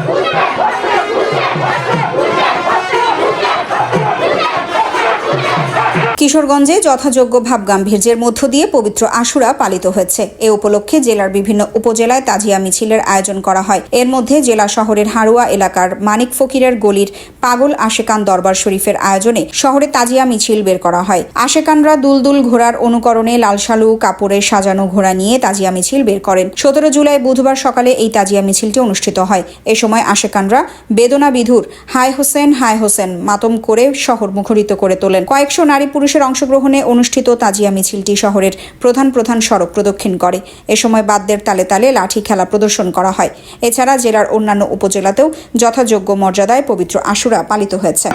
puta! কিশোরগঞ্জে যথাযোগ্য ভাবগাম্ভীর্যের মধ্য দিয়ে পবিত্র আশুরা পালিত হয়েছে। এ উপলক্ষে জেলার বিভিন্ন উপজেলায় তাজিয়া মিছিলের আয়োজন করা হয়। এর মধ্যে জেলা শহরের হারুয়া এলাকার মানিক ফকিরের গলির পাগল আশেকান দরবার শরীফের আয়োজনে শহরে তাজিয়া মিছিল বের করা হয়। আশেকানরা দুলদুল ঘোড়ার অনুকরণে লাল শালু, কাপড়ে সাজানো ঘোড়া নিয়ে তাজিয়া মিছিল বের করেন। সতেরো জুলাই বুধবার সকালে এই তাজিয়া মিছিলটি অনুষ্ঠিত হয়। এ সময় আশেকানরা বেদনা বিধুর হাই হোসেন হাই হোসেন মাতম করে শহর মুখরিত করে তোলেন। কয়েকশো নারী পুরুষের অংশগ্রহণে অনুষ্ঠিত তাজিয়া মিছিলটি শহরের প্রধান প্রধান সড়ক প্রদক্ষিণ করে। এ সময় বাদ্যের তালে তালে লাঠি খেলা প্রদর্শন করা হয়। এছাড়া জেলার অন্যান্য উপজেলাতেও যথাযোগ্য মর্যাদায় পবিত্র আশুরা পালিত হয়েছে।